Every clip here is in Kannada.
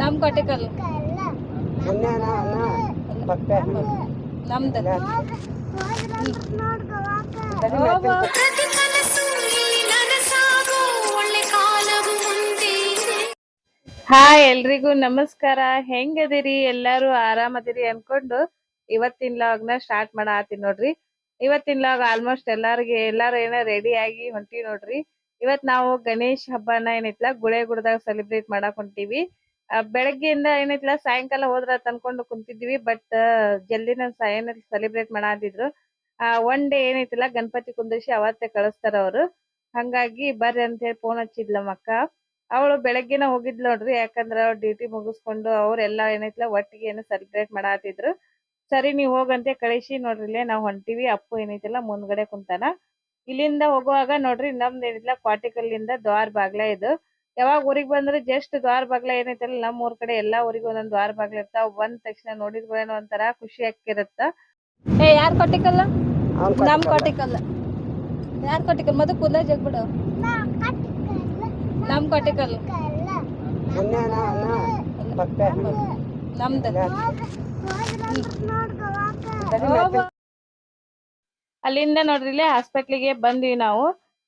ನಮ್ ಕೊಟ್ಟಿಕಲ್ ಅನ್ನ ಪತ್ತೆ ನಮ್ದು. ಹಾಯ್ ಎಲ್ರಿಗೂ ನಮಸ್ಕಾರ. ಹೆಂಗದಿರಿ? ಎಲ್ಲಾರು ಆರಾಮದಿರಿ ಅನ್ಕೊಂಡು ಇವತ್ತಿನ ಲಾಗ್ನ ಸ್ಟಾರ್ಟ್ ಮಾಡಾತೀನಿ ನೋಡ್ರಿ. ಇವತ್ತಿನ ಲಾಗ್ ಆಲ್ಮೋಸ್ಟ್ ಎಲ್ಲಾರ್ಗೆ ಎಲ್ಲಾರು ಏನ ರೆಡಿ ಆಗಿ ಹೊಂಟಿವಿ ನೋಡ್ರಿ. ಇವತ್ ನಾವು ಗಣೇಶ್ ಹಬ್ಬನ ಏನೈತ್ಲ ಗುಳೆ ಗುಡ್ದಾಗ ಸೆಲೆಬ್ರೇಟ್ ಮಾಡಕ್ ಹೊಂಟಿವಿ. ಬೆಳಗ್ಗೆಯಿಂದ ಏನೈತ್ಲ, ಸಾಯಂಕಾಲ ಹೋದ್ರ ಅನ್ಕೊಂಡು ಕುಂತಿದ್ವಿ ಬಟ್ ಜಲ್ದಿನ ಏನ ಸೆಲೆಬ್ರೇಟ್ ಮಾಡಾತಿದ್ರು ಆ ಒನ್ ಡೇ ಏನೈತಿಲ್ಲ ಗಣಪತಿ ಕುಂದರ್ಸಿ ಅವತ್ತೇ ಕಳಿಸ್ತಾರ ಅವ್ರು. ಹಂಗಾಗಿ ಬರ್ರಿ ಅಂತ ಹೇಳಿ ಫೋನ್ ಹಚ್ಚಿದ್ಲ ಮಕ್ಕ ಅವಳು ಬೆಳಗ್ಗೆನ ಹೋಗಿದ್ಲು ನೋಡ್ರಿ, ಯಾಕಂದ್ರ ಅವ್ರ ಡ್ಯೂಟಿ ಮುಗಿಸ್ಕೊಂಡು ಅವ್ರೆಲ್ಲ ಏನೈತ್ಲ, ಒಟ್ಟಿಗೆ ಏನೋ ಸೆಲೆಬ್ರೇಟ್ ಮಾಡಾತಿದ್ರು. ಸರಿ, ನೀವ್ ಹೋಗಂತೆ ಕಳಿಸಿ ನೋಡ್ರಿ, ಇಲ್ಲೇ ನಾವ್ ಹೊಂಟಿವಿ, ಅಪ್ಪು ಏನೈತಿಲ್ಲ ಮುಂದ್ಗಡೆ ಕುಂತಾನ. ಇಲ್ಲಿಂದ ಹೋಗುವಾಗ ನೋಡ್ರಿ ನಮ್ದು ಏನಿಲ್ಲ ಕ್ವಾಟಿಕಲ್ಲಿಂದ ದ್ವಾರ ಬಾಗ್ಲ ಇದು. ಯಾವಾಗ ಊರಿಗೆ ಬಂದ್ರೆ ಜಸ್ಟ್ ದ್ವಾರ ಬಾಗ್ಲ ಏನೈತಲ್ಲ ನಮ್ಮ ಊರ್ ಕಡೆ ಎಲ್ಲಾ ಊರಿಗೆ ಒಂದೊಂದ್ ದ್ವಾರ ಬಾಗ್ಲ ಇರ್ತಾವ. ಬಂದ ತಕ್ಷಣ ನೋಡಿದ್ಗಳೇನೋ ಒಂಥರ ಖುಷಿ ಆಕ್ಕಿರತ್ತ ಏ ಯಾರ್ ಕೊಟ್ಟಿಕಲ್ಲ ನಮ್ ಕೊಟ್ಟಿಕಲ್ಲ ಯಾರ್ ಕ್ವಾಟಿಕಲ್ ಮದು ಕೂದಲ ಜಗ್ಬಿಡು ನಮ್ ಕೊಟ್ಟಿಕಲ್ ನಮ್ದ. ಪತ್ತೆ ನಮ್ದು ಅಲ್ಲಿಂದ ನೋಡ್ರಿ, ಇಲ್ಲೇ ಹಾಸ್ಪಿಟ್ಲಿಗೆ ಬಂದ್ವಿ ನಾವು.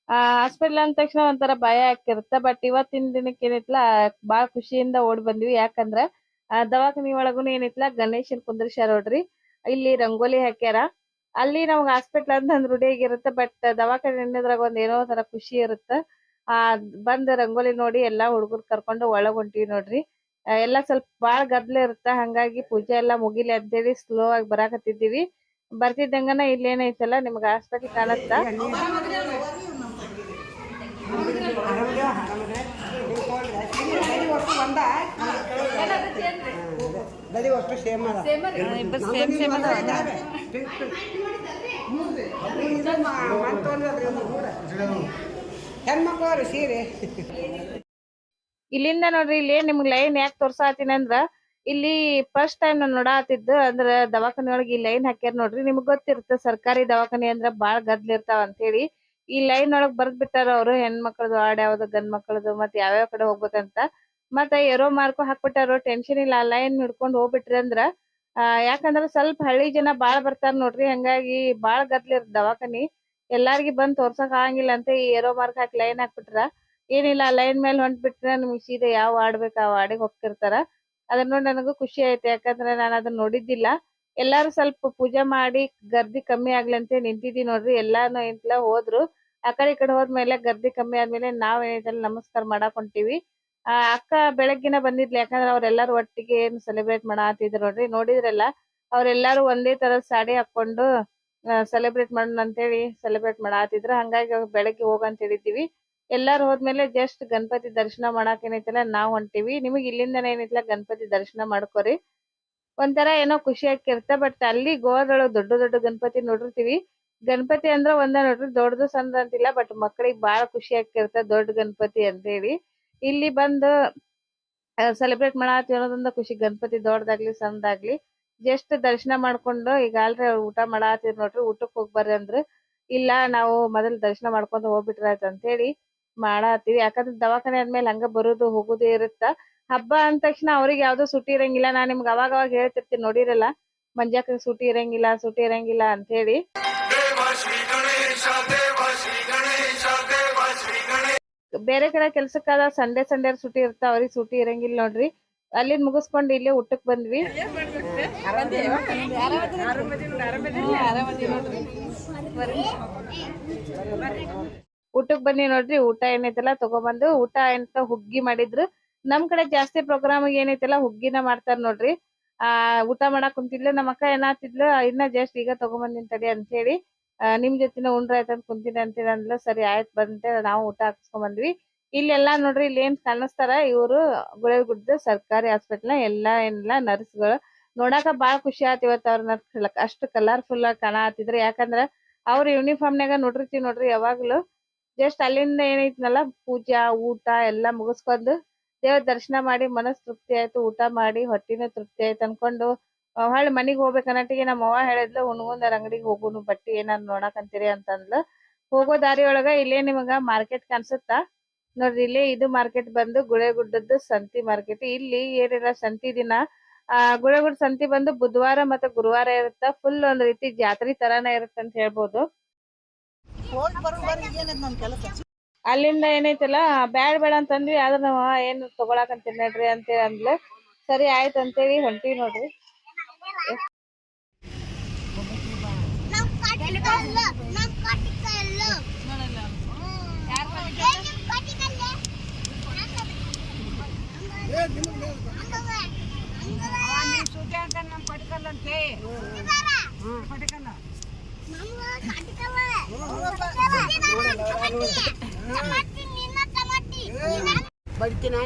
ಆ ಹಾಸ್ಪಿಟ್ಲ್ ಅಂದ ತಕ್ಷಣ ಒಂಥರ ಭಯ ಆಗ್ತಿರುತ್ತೆ ಬಟ್ ಇವತ್ತಿನ ದಿನಕ್ಕೆ ಏನೈತ್ಲ ಬಾಳ ಖುಷಿಯಿಂದ ಓಡ್ ಬಂದ್ವಿ. ಯಾಕಂದ್ರ ದವಾಖಾನಿ ಒಳಗುನು ಏನೈತ್ಲ, ಗಣೇಶನ್ ಕುಂದ್ರಿಸ್ಯಾರ ನೋಡ್ರಿ. ಇಲ್ಲಿ ರಂಗೋಲಿ ಹಾಕ್ಯಾರ. ಅಲ್ಲಿ ನಮ್ಗ್ ಹಾಸ್ಪಿಟ್ಲ್ ಅಂತಂದ್ ರೂಢಿಯಾಗಿರುತ್ತೆ ಬಟ್ ದವಾಖಾನೆ ಅನ್ನೋದ್ರಾಗ ಒಂದ್ ಏನೋ ತರ ಖುಷಿ ಇರುತ್ತ. ಆ, ಬಂದ್ ರಂಗೋಲಿ ನೋಡಿ ಎಲ್ಲಾ ಹುಡುಗರ್ ಕರ್ಕೊಂಡು ಒಳಗ್ ಹೊಂಟಿವಿ ನೋಡ್ರಿ. ಎಲ್ಲಾ ಸ್ವಲ್ಪ ಬಾಳ ಗದ್ಲ ಇರುತ್ತ, ಹಂಗಾಗಿ ಪೂಜೆ ಎಲ್ಲಾ ಮುಗಿಲಿ ಅಂತೇಳಿ ಸ್ಲೋ ಆಗಿ ಬರಾಕತ್ತಿದ್ದೀವಿ. ಬರ್ತಿದ್ದಂಗನ ಇಲ್ಲಿ ಏನೈತಲ್ಲ ನಿಮ್ಗ ಆಸ್ಪತ್ರೆ ಕಾಣತ್ತ? ಇಲ್ಲಿಂದ ನೋಡ್ರಿ ಇಲ್ಲಿ ನಿಮ್ಗೆ ಲೈನ್ ಯಾಕೆ ತೋರ್ಸಾತೀನಿ ಅಂದ್ರ ಇಲ್ಲಿ ಫಸ್ಟ್ ಟೈಮ್ ನಾನ್ ನೋಡಾತಿದ್ದು ಅಂದ್ರ ದವಾಖಾನೆ ಒಳಗ್ ಈ ಲೈನ್ ಹಾಕ್ಯಾರ ನೋಡ್ರಿ ನಿಮ್ಗ್ ಗೊತ್ತಿರುತ್ತೆ ಸರ್ಕಾರಿ ದವಾಖಾನೆ ಅಂದ್ರ ಬಾಳ ಗದ್ಲ ಇರ್ತಾವ ಅಂತ ಹೇಳಿ ಈ ಲೈನ್ ಒಳಗ್ ಬರ್ದ್ ಬಿಟ್ಟಾರ ಅವ್ರು ಹೆಣ್ಮಕ್ಳದು ಆಡ್ ಯಾವ್ದು ಗಂಡ್ ಮಕ್ಳದು ಮತ್ ಯಾವ್ಯಾವ ಕಡೆ ಹೋಗ್ಬೇಕಂತ. ಮತ್ತ ಏರೋ ಮಾರ್ಕು ಹಾಕ್ಬಿಟ್ಟಾರು ಟೆನ್ಷನ್ ಇಲ್ಲ ಲೈನ್ ಹಿಡ್ಕೊಂಡು ಹೋಗ್ಬಿಟ್ರಿ ಅಂದ್ರ ಆ, ಯಾಕಂದ್ರ ಸ್ವಲ್ಪ ಹಳ್ಳಿ ಜನ ಬಾಳ ಬರ್ತಾರ ನೋಡ್ರಿ ಹಂಗಾಗಿ ಬಾಳ ಗದ್ಲ ಇರ್ತ ದವಾಖಾನಿ. ಎಲ್ಲಾರ್ಗಿ ಬಂದ್ ತೋರ್ಸಕ್ ಆಗಂಗಿಲ್ಲ ಅಂತ ಈ ಏರೋ ಮಾರ್ಕ್ ಹಾಕಿ ಲೈನ್ ಹಾಕ್ಬಿಟ್ರ. ಏನಿಲ್ಲ ಲೈನ್ ಮೇಲೆ ಹೊಂಟ್ಬಿಟ್ರೆ ನಿಮ್ಗ್ ಸೀದಾ ಯಾವ ವಾರ್ಡ್ ಬೇಕು ಆ ವಾರ್ಡಿಗೆ ಹೋಗ್ತಿರ್ತಾರ. ಅದನ್ನ ನೋಡಿ ನನಗೂ ಖುಷಿ ಆಯ್ತು. ಯಾಕಂದ್ರೆ ನಾನು ಅದನ್ನ ನೋಡಿದ್ದಿಲ್ಲ. ಎಲ್ಲಾರು ಸ್ವಲ್ಪ ಪೂಜೆ ಮಾಡಿ ಗರ್ದಿ ಕಮ್ಮಿ ಆಗ್ಲಿ ಅಂತ ನಿಂತಿದ್ವಿ ನೋಡ್ರಿ. ಎಲ್ಲಾನು ಇಂತ್ಲ ಹೋದ್ರು. ಆ ಕಡೆ ಈ ಕಡೆ ಹೋದ್ಮೇಲೆ ಗರ್ದಿ ಕಮ್ಮಿ ಆದ್ಮೇಲೆ ನಾವ್ ಏನೈತಲ್ಲ ನಮಸ್ಕಾರ ಮಾಡಾಕ್ ಹೊಂಟಿವಿ ಆ ಅಕ್ಕ ಬೆಳಗ್ಗಿನ ಬಂದಿದ್ಲಿ. ಯಾಕಂದ್ರೆ ಅವ್ರೆಲ್ಲಾರು ಒಟ್ಟಿಗೆ ಏನ್ ಸೆಲೆಬ್ರೇಟ್ ಮಾಡಾತಿದ್ರು ನೋಡ್ರಿ. ನೋಡಿದ್ರಲ್ಲ, ಅವ್ರೆಲ್ಲಾರು ಒಂದೇ ತರದ ಸಾಡಿ ಹಾಕೊಂಡು ಸೆಲೆಬ್ರೇಟ್ ಮಾಡೋಣ ಅಂತೇಳಿ ಸೆಲೆಬ್ರೇಟ್ ಮಾಡಾತಿದ್ರು. ಹಂಗಾಗಿ ಬೆಳಗ್ಗೆ ಹೋಗಂತ ಹೇಳಿದ್ದೀವಿ. ಎಲ್ಲಾರು ಹೋದ್ಮೇಲೆ ಜಸ್ಟ್ ಗಣಪತಿ ದರ್ಶನ ಮಾಡಾಕ್ ಏನೈತಲ್ಲ ನಾವ್ ಹೊಂಟಿವಿ. ನಿಮಗ್ ಇಲ್ಲಿಂದನೇ ಏನೈತಲ್ಲ ಗಣಪತಿ ದರ್ಶನ ಮಾಡ್ಕೊರಿ. ಒಂಥರ ಏನೋ ಖುಷಿ ಆಕ್ಕಿರತ್ತ ಬಟ್ ಅಲ್ಲಿ ಗೋವಾದೊಳಗ್ ದೊಡ್ಡ ದೊಡ್ಡ ಗಣಪತಿ ನೋಡಿರ್ತೀವಿ. ಗಣಪತಿ ಅಂದ್ರ ಒಂದ ನೋಡ್ರಿ ದೊಡ್ಡದು ಸಣ್ಣ ಅಂತಿಲ್ಲ ಬಟ್ ಮಕ್ಕಳಿಗೆ ಬಾಳ ಖುಷಿ ಆಕ್ಕಿರ್ತ ದೊಡ್ಡ ಗಣಪತಿ ಅಂತ ಹೇಳಿ ಇಲ್ಲಿ ಬಂದು ಸೆಲೆಬ್ರೇಟ್ ಮಾಡಾತೀವಿ ಅನ್ನೋದೊಂದ ಖುಷಿ, ಗಣಪತಿ ದೊಡ್ಡದಾಗ್ಲಿ ಸಣ್ಣದಾಗ್ಲಿ. ಜಸ್ಟ್ ದರ್ಶನ ಮಾಡ್ಕೊಂಡು, ಈಗ ಆಲ್ರೆ ಊಟ ಮಾಡಾತಿರ್ ನೋಡ್ರಿ, ಊಟಕ್ ಹೋಗ್ಬರ್ರಿ ಅಂದ್ರ, ಇಲ್ಲ ನಾವು ಮೊದಲ್ ದರ್ಶನ ಮಾಡ್ಕೊಂಡ್ ಹೋಗ್ಬಿಟ್ರ ಆಯ್ತ್ ಅಂತ ಹೇಳಿ ಮಾಡಾತೀವಿ ಯಾಕಂದ್ರ ದವಾಖಾನೆ ಆದ್ಮೇಲೆ ಹಂಗ ಬರುದು ಹೋಗುದು ಇರುತ್ತ. ಹಬ್ಬ ಅಂದ ತಕ್ಷಣ ಅವ್ರಿಗೆ ಯಾವ್ದು ಸೂಟಿ ಇರಂಗಿಲ್ಲ. ನಾ ನಿಮ್ಗೆ ಅವಾಗ ಅವಾಗ ಹೇಳ್ತಿರ್ತೀನಿ, ನೋಡಿರಲ್ಲ? ಮಂಜಾಕ ಸೂಟಿ ಇರಂಗಿಲ್ಲ ಸೂಟಿ ಇರಂಗಿಲ್ಲ ಅಂತ ಹೇಳಿ ಬೇರೆ ಕಡೆ ಕೆಲ್ಸಕ್ಕಾದ ಸಂಡೇ ಸಂಡೆ ಸೂಟಿ ಇರ್ತ ಅವ್ರಿಗೆ ಸೂಟಿ ಇರಂಗಿಲ್ಲ ನೋಡ್ರಿ. ಅಲ್ಲಿಂದ ಮುಗಿಸ್ಕೊಂಡು ಇಲ್ಲೇ ಊಟಕ್ ಬಂದ್ವಿ. ಊಟಕ್ ಬನ್ನಿ ನೋಡ್ರಿ, ಊಟ ಏನೈತಲ್ಲ ತಗೊಬಂದು, ಊಟ ಎಂತ ಹುಗ್ಗಿ ಮಾಡಿದ್ರು. ನಮ್ ಕಡೆ ಜಾಸ್ತಿ ಪ್ರೋಗ್ರಾಮ್ ಏನೈತಲ್ಲ ಹುಗ್ಗಿನ ಮಾಡ್ತಾರ ನೋಡ್ರಿ. ಆ, ಊಟ ಮಾಡಕ್ ಕುಂತಿದ್ಲು, ನಮ್ಮ ಅಕ್ಕ ಏನಾತಿದ್ಲು ಇನ್ನ ಜಸ್ಟ್ ಈಗ ತಗೊಂಬಂದಿನ್ ತಡಿ ಅಂತ ಹೇಳಿ ನಿಮ್ ಜೊತೆನ ಉಂಡ್ರ ಆಯ್ತಂತ ಕುಂತೀನಿ ಅಂತೀನಿ ಅಂದ್ಲು, ಸರಿ ಆಯ್ತ್ ಬಂದೆ ನಾವು ಊಟ ಹಾಕ್ಸ್ಕೊಂಡ್ ಬಂದ್ವಿ ಇಲ್ಲೆಲ್ಲಾ ನೋಡ್ರಿ, ಇಲ್ಲಿ ಏನ್ ಕಾಣಿಸ್ತಾರ, ಇವ್ರು ಗುಳೇಗುಡ್ಡ ಸರ್ಕಾರಿ ಹಾಸ್ಪಿಟಲ್ ಎಲ್ಲಾ ಏನಿಲ್ಲ, ನರ್ಸ್ಗಳು. ನೋಡಾಕ ಬಾಳ ಖುಷಿ ಆತ್ ಅವ್ರ ನರ್ಸ್, ಅಷ್ಟ್ ಕಲರ್ಫುಲ್ ಆಗಿ ಕಾಣಾತಿದ್ರು. ಯಾಕಂದ್ರ ಅವ್ರ ಯೂನಿಫಾರ್ಮ್ ನಾಗ ನೋಡಿರ್ತೀವಿ ನೋಡ್ರಿ ಯಾವಾಗ್ಲೂ. ಜಸ್ಟ್ ಅಲ್ಲಿಂದ ಏನೈತ್ನಲ್ಲ ಪೂಜಾ, ಊಟ ಎಲ್ಲಾ ಮುಗಿಸ್ಕೊಂಡು ದೇವ್ರ ದರ್ಶನ ಮಾಡಿ ಮನಸ್ ತೃಪ್ತಿ ಆಯ್ತು, ಊಟ ಮಾಡಿ ಹೊಟ್ಟಿನೂ ತೃಪ್ತಿ ಆಯ್ತು ಅನ್ಕೊಂಡು ಹೊಳ್ಳಿ ಮನಿಗ್ ಹೋಗ್ಬೇಕ್ ಅನ್ನಟ್ಟಿಗೆ ನಮ್ಮ ಅವ್ವ ಹೇಳಿದ್ಲು ಹುಣ್ಗುಂದರ್ ಅಂಗಡಿಗೆ ಹೋಗುನು, ಬಟ್ಟಿ ಏನಾರ ನೋಡಕಂತೀರಿ ಅಂತಂದ್ಲು. ಹೋಗೋ ದಾರಿ ಒಳಗ ಇಲ್ಲೇ ನಿಮಗ ಮಾರ್ಕೆಟ್ ಕಾಣಿಸುತ್ತಾ. ನೋಡ್ರಿ, ಇಲ್ಲೇ ಇದು ಮಾರ್ಕೆಟ್ ಬಂದು ಗುಳೆಗುಡ್ಡದ್ದು ಸಂತಿ ಮಾರ್ಕೆಟ್ ಇಲ್ಲಿ ಏನಿಲ್ಲ, ಸಂತಿ ದಿನ. ಆ, ಗುಳೆಗುಡ್ ಸಂತಿ ಬಂದು ಬುಧವಾರ ಮತ್ತೆ ಗುರುವಾರ ಇರುತ್ತ ಫುಲ್ ಒಂದ್ ರೀತಿ ಜಾತ್ರೆ ತರಾನೇ ಇರುತ್ತೆ ಅಂತ ಹೇಳ್ಬೋದು. ಅಲ್ಲಿಂದ ಏನೈತಲ್ಲ ಬ್ಯಾಡ್ ಬೇಡ ಅಂತಂದ್ವಿ ಆದ್ರ ನಾವ ಏನ್ ತಗೊಳಕಂತೀನಿ ನೋಡ್ರಿ ಅಂತೇಳಿ ಅಂದ್ಲೆ. ಸರಿ ಆಯ್ತು ಅಂತೇಳಿ ಹೊಂಟಿವಿ ನೋಡ್ರಿ ನಮ್ ಕಟ್ಟಿಕಲ್ಲು ನಮ್ ಕಟ್ಟಿಕಲ್ಲು ಯಾರ್ ಕಟ್ಟಿಕಲ್ಲು ಬಡ್ತೀನಿ ನೀನು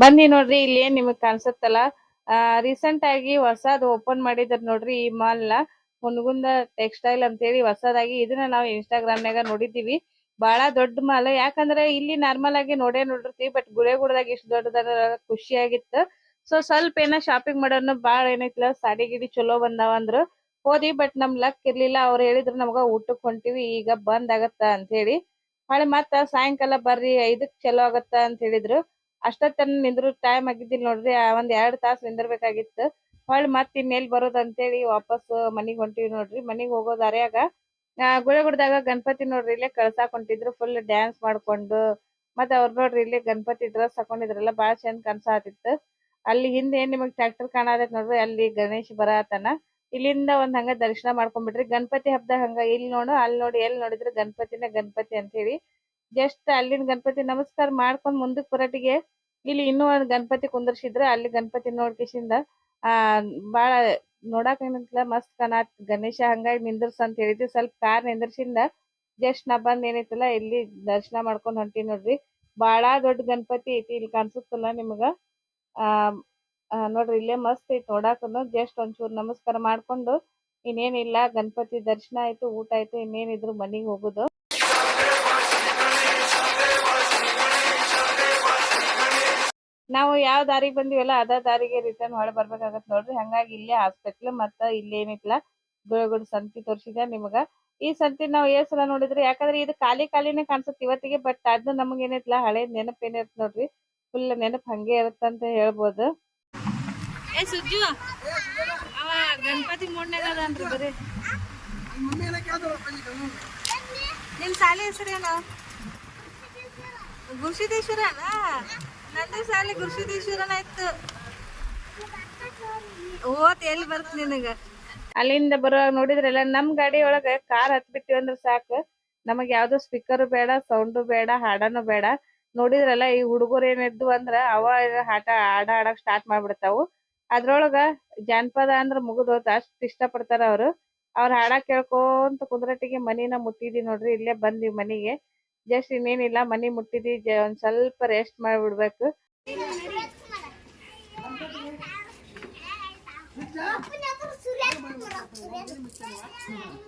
ಬನ್ನಿ ನೋಡ್ರಿ, ಇಲ್ಲಿ ಏನ್ ನಿಮಗ್ ಕಾಣ್ಸತ್ತಲ್ಲ? ರೀಸೆಂಟ್ ಆಗಿ ಹೊಸದ್ ಓಪನ್ ಮಾಡಿದಾರ ನೋಡ್ರಿ ಈ ಮಾಲ್ನ. ಹುನಗುಂದ ಟೆಕ್ಸ್ಟೈಲ್ ಅಂತೇಳಿ ಹೊಸದಾಗಿ ಇದನ್ನ ನಾವು ಇನ್ಸ್ಟಾಗ್ರಾಮ್ ನಾಗ ನೋಡಿದೀವಿ ಬಹಳ ದೊಡ್ಡ ಮಾಲ್ ಯಾಕಂದ್ರೆ ಇಲ್ಲಿ ನಾರ್ಮಲ್ ಆಗಿ ನೋಡೇ ನೋಡಿರ್ತೀವಿ ಬಟ್ ಗುಳೆಗುಡದಾಗ ಇಷ್ಟ ದೊಡ್ಡದ ಖುಷಿ ಆಗಿತ್ತು ಸೊ ಸ್ವಲ್ಪ ಏನ ಶಾಪಿಂಗ್ ಮಾಡೋನು ಬಾಳ ಏನೈತಿಲ್ಲ ಸಾಡಿ ಗಿಡಿ ಚಲೋ ಬಂದಾವ ಅಂದ್ರು. ಹೋದಿ ಬಟ್ ನಮ್ ಲಕ್ ಇರ್ಲಿಲ್ಲ. ಅವ್ರು ಹೇಳಿದ್ರು ನಮ್ಗ ಊಟಕ್ ಹೊಂಟಿವಿ, ಈಗ ಬಂದ್ ಆಗತ್ತ ಅಂತ ಹೇಳಿ. ಹಳೆ ಮತ್ತ ಸಾಯಂಕಾಲ ಬರ್ರಿ, ಐದಕ್ ಚಲೋ ಆಗತ್ತ ಅಂತ ಹೇಳಿದ್ರು. ಅಷ್ಟೊತ್ತನ ನಿಂದ್ರು ಟೈಮ್ ಆಗಿದ್ದಿಲ್ಲ ನೋಡ್ರಿ ಒಂದ್ ಎರಡ್ ತಾಸ್ ನಿಂದಿರ್ಬೇಕಾಗಿತ್ತು. ಹೊಳ್ ಮತ್ ಇನ್ನೆಲ್ ಬರೋದ್ ಅಂತೇಳಿ ವಾಪಸ್ ಮನಿಗ್ ಹೊಂಟಿವಿ ನೋಡ್ರಿ. ಮನಿಗ್ ಹೋಗೋ ದಾರ್ಯಾಗ ಆ ಗುಳಗುಡ್ದಾಗ ಗಣಪತಿ ನೋಡ್ರಿ ಇಲ್ಲೇ ಕಳ್ಸಾಕ್ ಹೊಂಟಿದ್ರು ಫುಲ್ ಡ್ಯಾನ್ಸ್ ಮಾಡ್ಕೊಂಡು. ಮತ್ತ ಅವ್ರ ನೋಡ್ರಿ ಇಲ್ಲಿ ಗಣಪತಿ ಡ್ರೆಸ್ ಹಾಕೊಂಡಿದ್ರಲ್ಲ, ಬಾಳ ಚಂದ ಕಾಣಸಾತಿತ್ತು. ಅಲ್ಲಿ ಹಿಂದೆ ಏನ್ ನಿಮಗ್ ಟ್ರ್ಯಾಕ್ಟರ್ ಕಾಣತೈತ್ ನೋಡ್ರಿ, ಅಲ್ಲಿ ಗಣೇಶ್ ಬರತಾನ. ಇಲ್ಲಿಂದ ಒಂದ್ ಹಂಗ ದರ್ಶನ ಮಾಡ್ಕೊಂಡ್ಬಿಟ್ರಿ. ಗಣಪತಿ ಹಬ್ಬದಾಗ ಹಂಗ ಇಲ್ಲಿ ನೋಡು ಅಲ್ಲಿ ನೋಡಿ, ಎಲ್ ನೋಡಿದ್ರು ಗಣಪತಿನ ಗಣಪತಿ ಅಂತ ಹೇಳಿ ಜಸ್ಟ್ ಅಲ್ಲಿನ ಗಣಪತಿ ನಮಸ್ಕಾರ ಮಾಡ್ಕೊಂಡ್ ಮುಂದಕ್ ಬರಟಿಗೆ ಇಲ್ಲಿ ಇನ್ನೂ ಒಂದ್ ಗಣಪತಿ ಕುಂದರ್ಸಿದ್ರ. ಅಲ್ಲಿ ಗಣಪತಿ ನೋಡ್ಕಿಸಿಂದ ಆ ಬಾಳ ನೋಡಾಕ ಏನಂತಲ್ಲ ಮಸ್ತ್ ಕಾಣತ್. ಗಣೇಶ ಹಂಗಾಗಿ ನಿಂದ್ರಸ್ ಅಂತ ಹೇಳಿದ್ವಿ. ಸ್ವಲ್ಪ ಕಾರ್ ನಿಂದ್ರಸಿಂದ ಜಸ್ಟ್ ನಾ ಬಂದ್ ಏನೈತಲ್ಲ ಇಲ್ಲಿ ದರ್ಶನ ಮಾಡ್ಕೊಂಡ್ ಹೊಂಟಿ ನೋಡ್ರಿ. ಬಹಳ ದೊಡ್ಡ ಗಣಪತಿ ಐತಿ ಇಲ್ಲಿ ಕಾಣಿಸುತ್ತಲ್ಲ ನಿಮಗ. ಆ, ನೋಡ್ರಿ ಇಲ್ಲೇ ಮಸ್ತ್ ಐತಿ ನೋಡಾಕನು ಜಸ್ಟ್ ಒಂಚೂರ್ ನಮಸ್ಕಾರ ಮಾಡ್ಕೊಂಡು ಇನ್ನೇನಿಲ್ಲ ಗಣಪತಿ ದರ್ಶನ ಆಯ್ತು ಊಟ ಆಯ್ತು ಇನ್ನೇನಿದ್ರು ಮನಿಗ್ ಹೋಗುದು. ನಾವು ಯಾವ ದಾರಿಗೆ ಬಂದಿವಲ್ಲ ಅದ ದಾರಿಗೆ ರಿಟರ್ನ್ ಹೊಳೆ ಬರ್ಬೇಕಾಗತ್ ನೋಡ್ರಿ. ಹಂಗಾಗಿ ಇಲ್ಲೇ ಹಾಸ್ಪಿಟ್ಲ್ ಮತ್ತ ಇಲ್ಲಿ ಏನೈತಿಲ್ಲ ಗುಳಗುಡ್ ಸಂತಿ ತೋರ್ಸಿದ ನಿಮಗ. ಈ ಸಂತಿ ನಾವ್ ಏ ಸಲ ನೋಡಿದ್ರಿ ಯಾಕಂದ್ರೆ ಇದು ಖಾಲಿ ಖಾಲಿನೇ ಕಾಣಿಸುತ್ತೆ ಇವತ್ತಿಗೆ ಬಟ್ ಅದು ನಮಗ್ ಏನೈತಿಲ್ಲ ಹಳೆ ನೆನಪ್ ಏನಿರತ್ ನೋಡ್ರಿ. ಫುಲ್ ನೆನಪ್ ಹಂಗೆ ಇರುತ್ತಂತ ಹೇಳ್ಬೋದು. ಗಣಪತಿ ಮೂಡ್ನಾಗ ನಿಮ್ ಶಾಲೆ ಹೆಸರೇನು? ಗುರುಸಿದ್ದೇಶ್ವರನ? ನಂದು ಶಾಲೆ ಗುರುಸಿದ್ದೇಶ್ವರನ ಇತ್ತು ಓತ್ ಎಲ್ಲಿ ಬರ್ತ ನಿನಗ? ಅಲ್ಲಿಂದ ಬರುವಾಗ ನೋಡಿದ್ರಲ್ಲ ನಮ್ ಗಾಡಿ ಒಳಗ ಕಾರ್ ಹತ್ಬಿಟ್ಟಿವಿ ಅಂದ್ರ ಸಾಕು. ನಮಗ್ ಯಾವ್ದು ಸ್ಪೀಕರ್ ಬೇಡ ಸೌಂಡು ಬೇಡ, ಹಾಡನು ಬೇಡ. ನೋಡಿದ್ರಲ್ಲ ಈ ಹುಡುಗರು ಏನಿದ್ವು ಅಂದ್ರ ಅವ ಆಟ ಹಾಡ ಆಡಕ್ ಸ್ಟಾರ್ಟ್ ಮಾಡ್ಬಿಡ್ತಾವು. ಅದ್ರೊಳಗ ಜಾನಪದ ಅಂದ್ರ ಮುಗಿದೋತ ಅಷ್ಟ್ ಇಷ್ಟ ಪಡ್ತಾರ ಅವ್ರು. ಅವ್ರ ಹಾಡ ಕೇಳ್ಕೊಂತ ಕುಂದ್ರಟ್ಟಿಗೆ ಮನಿನ ಮುಟ್ಟಿದಿ ನೋಡ್ರಿ. ಇಲ್ಲೇ ಬಂದ್ವಿ ಮನಿಗೆ. ಜಸ್ಟ್ ಇನ್ನೇನಿಲ್ಲ ಮನಿ ಮುಟ್ಟಿದಿ ಒಂದ್ ಸ್ವಲ್ಪ ರೆಸ್ಟ್ ಮಾಡ್ಬಿಡ್ಬೇಕು.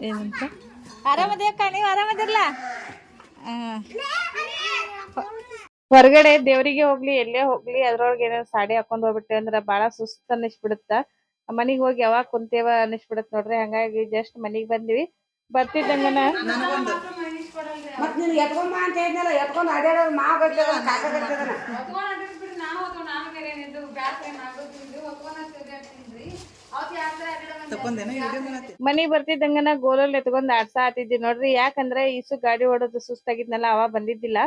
ಏನಂತ? ಆರಾಮದೇಕ ನೀವ್ ಆರಾಮದಿರ್ಲ? ಹೊರಗಡೆ ದೇವರಿಗೆ ಹೋಗ್ಲಿ ಎಲ್ಲೇ ಹೋಗ್ಲಿ ಅದ್ರೊಳಗೆ ಏನಾದ್ರು ಸಾಡಿ ಹಾಕೊಂಡ್ ಹೋಗ್ಬಿಟ್ಟೆ ಅಂದ್ರ ಬಾಳ ಸುಸ್ತ್ ಅನ್ನಿಸ್ಬಿಡುತ್ತ. ಮನಿಗ್ ಹೋಗಿ ಯಾವಾಗ ಕುಂತೇವ ಅನ್ನಿಸ್ಬಿಡತ್ ನೋಡ್ರಿ ಹಂಗಾಗಿ ಜಸ್ಟ್ ಮನಿಗ್ ಬಂದಿವಿ. ಬರ್ತಿದ್ದಂಗನ? ಮತ್ ನೀನ್ ಅಂತ ಹೇಳಿದ್ನಲ್ಲ ಎತ್ಕೊಂಡ್ ಮನಿಗ್ ಬರ್ತಿದ್ದಂಗನ ಗೋಲಲ್ಲಿ ಎತ್ಕೊಂಡ್ ಆಡ್ಸಾ ಆತಿದ್ವಿ ನೋಡ್ರಿ ಯಾಕಂದ್ರೆ ಈಸು ಗಾಡಿ ಓಡೋದು ಸುಸ್ತಾಗಿದ್ನಲ್ಲ ಅವ ಬಂದಿದ್ದಿಲ್ಲ.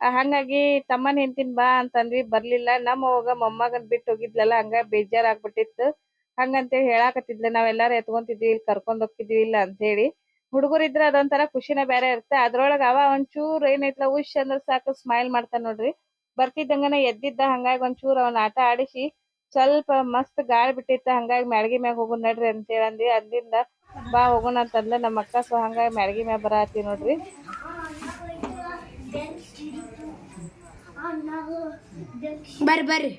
ಹಂಗಾಗಿ ತಮ್ಮನ್ ಹೆಂಡ್ತಿನ್ ಬಾ ಅಂತಂದ್ವಿ ಬರ್ಲಿಲ್ಲ. ನಮ್ಮ ಅವಾಗ ಮೊಮ್ಮಗನ್ ಬಿಟ್ಟು ಹೋಗಿದ್ಲಲ್ಲ ಹಂಗ ಬೇಜಾರ್ ಆಗ್ಬಿಟ್ಟಿತ್ತು. ಹಂಗಂತೇಳಿ ಹೇಳಾಕತ್ತಿದ್ಲ ನಾವೆಲ್ಲಾರು ಎತ್ಕೊಂತಿದ್ವಿ ಇಲ್ಲಿ ಕರ್ಕೊಂಡ್ ಹೋಗ್ತಿದ್ವಿ ಇಲ್ಲ ಅಂತ ಹೇಳಿ. ಹುಡುಗರ್ ಇದ್ರ ಅದೊಂಥರ ಖುಷಿನೇ ಬೇರೆ ಇರುತ್ತೆ. ಅದ್ರೊಳಗ ಅವ ಒಂಚೂರ್ ಏನೈತ್ಲ ಉಶ್ ಅಂದ್ರ ಸಾಕು ಸ್ಮೈಲ್ ಮಾಡ್ತಾನ ನೋಡ್ರಿ. ಬರ್ತಿದ್ದಂಗನ ಎದ್ದಿದ್ದ ಹಂಗಾಗಿ ಒಂಚೂರ್ ಅವನ ಆಟ ಆಡಿಸಿ ಸ್ವಲ್ಪ ಮಸ್ತ್ ಗಾಳಿ ಬಿಟ್ಟಿತ್ತ, ಹಂಗಾಗಿ ಮ್ಯಾಳ್ಗಿ ಮ್ಯಾಗ ಹೋಗು ನಡ್ರಿ ಅಂತ ಹೇಳಂದಿ ಅಲ್ಲಿಂದ ಬಾ ಹೋಗೋಣ ಅಂತಂದ್ಲ ನಮ್ಮ ಅಕ್ಕ. ಸೊ ಹಂಗಾಗಿ ಮ್ಯಾಳ್ಗಿ ಮ್ಯಾಗ ಬರಾತಿ ನೋಡ್ರಿ. ಬರ್ರಿ ಬರ್ರಿ.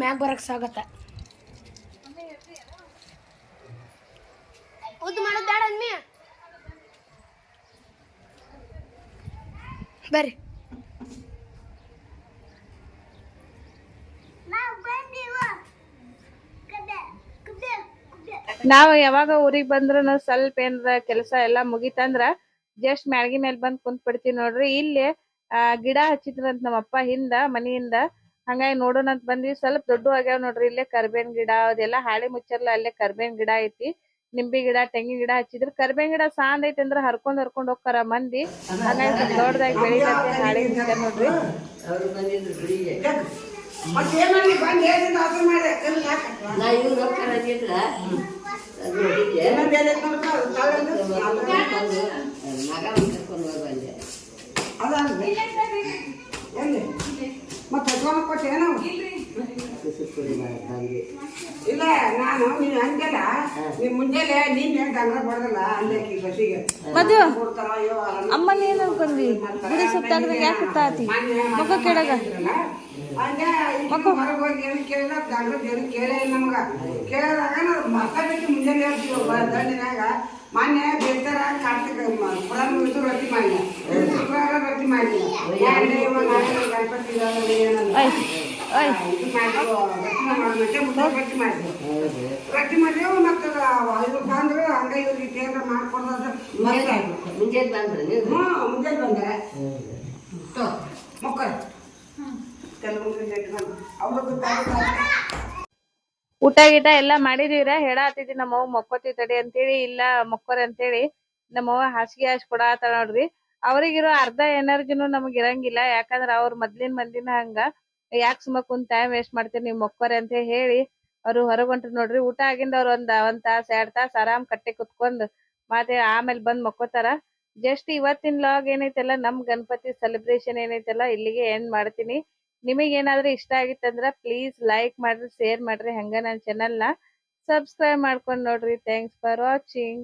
ಮ್ಯಾಗ ಬರಕ್ ಸ್ವಾಗತ ಉದ್ದು ಮಾಡೋದ್ ಬೇಡ ಅನ್ಮಿ ಬರ್ರಿ. ನಾವ್ ಯಾವಾಗ ಊರಿಗ್ ಬಂದ್ರ ಸ್ವಲ್ಪ ಏನ್ರ ಕೆಲಸ ಎಲ್ಲಾ ಮುಗಿತಂದ್ರ ಜಸ್ಟ್ ಮ್ಯಾಳ್ಗಿ ಮೇಲೆ ಬಂದ್ ಕುಂತ್ ಬಿಡ್ತೀವಿ ನೋಡ್ರಿ. ಇಲ್ಲಿ ಆ ಗಿಡ ಹಚ್ಚಿದ್ರಂತ ನಮ್ಮ ಅಪ್ಪ ಹಿಂದ ಮನಿಯಿಂದ. ಹಂಗಾಗಿ ನೋಡೋಣ ಅಂತ ಬಂದ್ವಿ. ಸ್ವಲ್ಪ ದೊಡ್ಡ ಆಗ್ಯಾವ ನೋಡ್ರಿ. ಇಲ್ಲೇ ಕರ್ಬೇವಿನ ಗಿಡ ಅದೆಲ್ಲ ಹಾಳೆ ಮುಚ್ಚರ್ಲ ಅಲ್ಲೇ ಕರ್ಬೇವಿನ ಗಿಡ ಐತಿ. ನಿಂಬೆ ಗಿಡ, ತೆಂಗಿನ ಗಿಡ ಹಚ್ಚಿದ್ರ. ಕರ್ಬೇವಿನ ಗಿಡ ಸಾಂದ್ ಐತಿ ಅಂದ್ರ ಹರ್ಕೊಂಡ್ ಹರ್ಕೊಂಡ್ ಹೋಗ್ತಾರ ಮಂದಿ. ಹಂಗಾಗಿ ದೊಡ್ಡದಾಗಿ ಬೆಳಿತೈತೆ ಹಾಳಿ ನೋಡ್ರಿ. ಮತ್ತೆ? ಇಲ್ಲ ನಾನು ನೀನ್ ಹಂಗಲ್ಲ ನಿಮ್ಮ ಮುಂಜಾನೆ ನೀನ್ ಗಂಗ ಬಡದಲ್ಲ ಅಲ್ಲಿ ಬಸ್ಸಿಗೆ. ಅಲ್ಲ. ಅಮ್ಮನ ಏನ್ ಅನ್ಕೊಂಡಿ ಗುಡಿ ಸುತ್ತಾಗ್ದಾಗ ಯಾಕೆ ಸುತ್ತಾತಿ ಕೆಳಗ. ಹಂಗೆ ಹೋಗಿ ಏನು ಏನು ಕೇಳೇ ಇಲ್ಲ ನಮ್ಗೆ. ಕೇಳಿದಾಗ ನಾವು ಮಕ್ಕ ಬಿಟ್ಟು ಮುಂಜಾನೆ ಹೇಳ್ತೀವಿ ದಂಡಿನಾಗ. ಮೊನ್ನೆ ಬೇಕಾರ ಕಾರ್ತಿಕ ಪುರಾಣ ಮುಗಿದು ರೊಟ್ಟಿ ಮಾಡಿಲ್ಲ. ಶುಕ್ರವಾರ ರೊಟ್ಟಿ ಮಾಡಿಲ್ಲ. ಇವಾಗ ಗಣಪತಿ ಇದಾವಲ್ಲ ಊಟ ಗೀಟ ಎಲ್ಲಾ ಮಾಡಿದೀವ್ರ ನಮ್ಮ ನಮ್ಮವ್ವ ಮಕ್ಕೋತಿ ತಡಿ ಅಂತೇಳಿ, ಇಲ್ಲ ಮಕ್ಕೋರಿ ಅಂತೇಳಿ. ನಮ್ಮವ್ವ ಹಾಸಿಗೆ ಹಾಸಿ ಕೊಡಾತಾಳ ನೋಡ್ರಿ ಅವ್ರಿಗಿರೋ ಅರ್ಧ ಎನರ್ಜಿನೂ ನಮಗ್ ಇರಂಗಿಲ್ಲ. ಯಾಕಂದ್ರ ಅವ್ರ ಮೊದ್ಲಿನ ಮಂದಿನ ಹಂಗ. ಯಾಕ್ ಸುಮ್ಮ ಕುಂತ್ ಟೈಮ್ ವೇಸ್ಟ್ ಮಾಡ್ತೀರಿ ನೀವ್ ಮಕ್ಕೋರಿ ಅಂತ ಹೇಳಿ ಅವ್ರು ಹೊರಗ್ ಹೊಂಟ್ರಿ ನೋಡ್ರಿ, ಊಟ ಆಗಿಂದ ಅವ್ರ ಒಂದ್ ಒಂದ್ ತಾಸ್, ಎರಡ್ ತಾಸ್ ಆರಾಮ್ ಕಟ್ಟಿ ಕುತ್ಕೊಂಡ್ ಮತ್ತೆ ಆಮೇಲೆ ಬಂದ್ ಮಕ್ಕೋತಾರ. ಜಸ್ಟ್ ಇವತ್ತಿನ ಲಾಗ್ ಏನೈತಲ್ಲ, ನಮ್ ಗಣಪತಿ ಸೆಲೆಬ್ರೇಷನ್ ಏನೈತಲ್ಲ, ಇಲ್ಲಿಗೆ ಎಂಡ್ ಮಾಡ್ತೀನಿ. ನಿಮಗೆ ಏನಾದ್ರೂ ಇಷ್ಟ ಆಗಿತ್ತಂದ್ರ ಪ್ಲೀಸ್ ಲೈಕ್ ಮಾಡ್ರಿ ಶೇರ್ ಮಾಡ್ರಿ, ಹಂಗ ನನ್ನ ಚಾನಲ್ ಸಬ್ಸ್ಕ್ರೈಬ್ ಮಾಡ್ಕೊಂಡ್ ನೋಡ್ರಿ. Thanks for watching